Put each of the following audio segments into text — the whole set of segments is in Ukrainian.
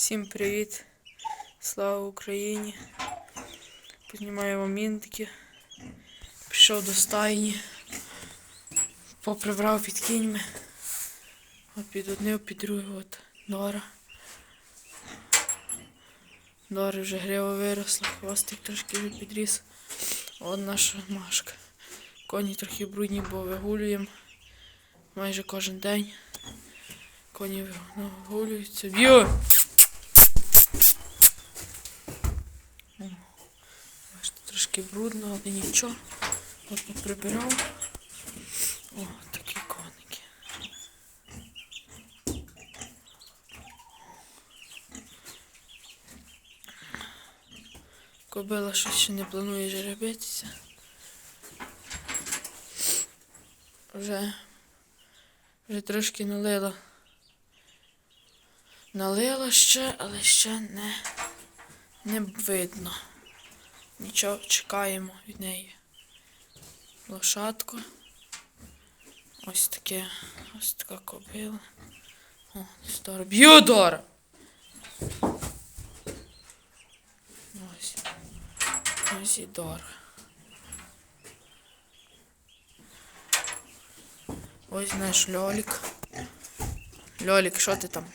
Всім привіт! Слава Україні! Познімаю вам мінтики. Пішов до стайні. Поприбрав під кіньми. От під одне, під друге, от Дора. Дори вже грива виросла, хвостик трошки вже підріс. От наша машка. Коні трохи брудні, бо вигулюємо майже кожен день. Коні вигулюються. Б'ю! О, Бачите, трошки брудно, але нічого. От поприбирав. О, такі коники. Кобила щось ще не планує жеребитися. Вже, вже трошки налила. Налила ще, але ще не, не видно. Нічого, чекаємо від неї. Лошадку. Ось таке, ось така кобила. О, Дора. Б'ю Дора! Ось. Ось і Дора. Ось наш Льолік. Льолік, що ти там?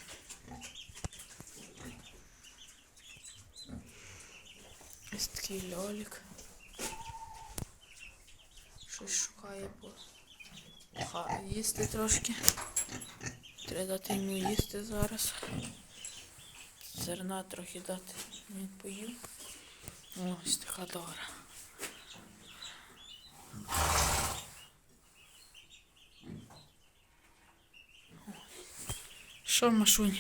Ось такий льолік. Щось шукає по Ха, їсти трошки. Треба дати йому їсти зараз. Зерна трохи дати. Він поїв. Ось така дора. Що, Машунь?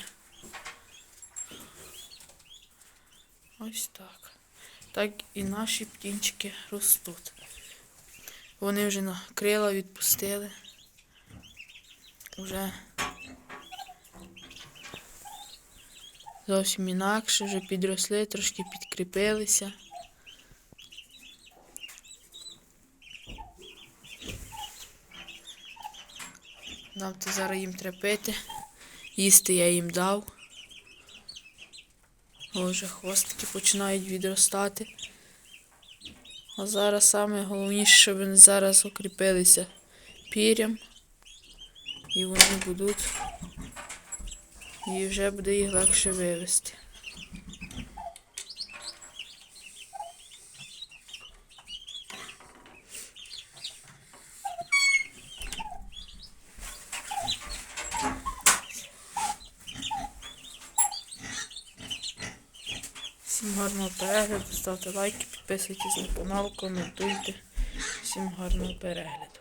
Ось так. Так і наші птінчики ростуть. Вони вже на крила відпустили. Вже зовсім інакше, вже підросли, трошки підкріпилися. Нам то зараз їм треба пити. Їсти я їм дав. О, Вже хвостики починають відростати. А зараз саме головніше, щоб вони зараз укріпилися пір'ям. І вони будуть. І вже буде їх легше вивезти. Всім гарного перегляду, ставте лайки, підписуйтесь на канал, коментуйте. Всім гарного перегляду.